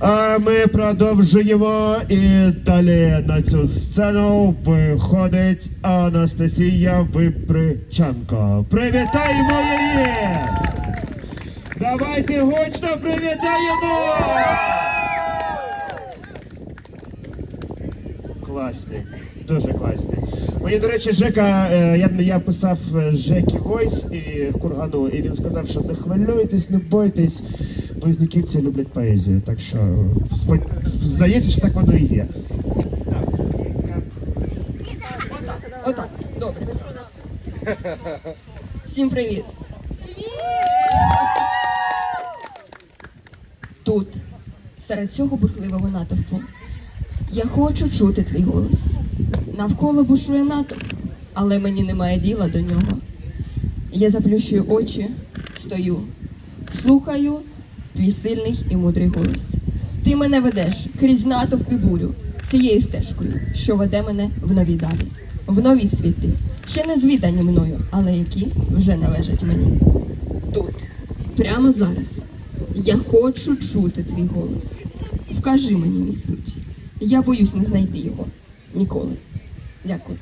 А ми продовжуємо і далі на цю сцену виходить Анастасія Випричанко. Привітаємо її! Давайте гучно привітаємо! Класні, дуже класні. Мені, до речі, Жека, е, я, я писав е, Жекі Войс і Кургану, і він сказав, що не хвилюйтесь, не бойтесь. Близнюківці люблять поезію. Так що здається, що так воно і є. Отак, добре. Всім привіт. Тут, серед цього бурхливого натовпу, я хочу чути твій голос. Навколо бушує натовп, але мені немає діла до нього. Я заплющую очі, стою, слухаю твій сильний і мудрий голос. Ти мене ведеш крізь натовп і бурю, цією стежкою, що веде мене в нові далі, в нові світи, ще не звідані мною, але які вже належать мені. Тут, прямо зараз, я хочу чути твій голос. Вкажи мені мій путь. Я боюсь не знайти його ніколи. Дякую.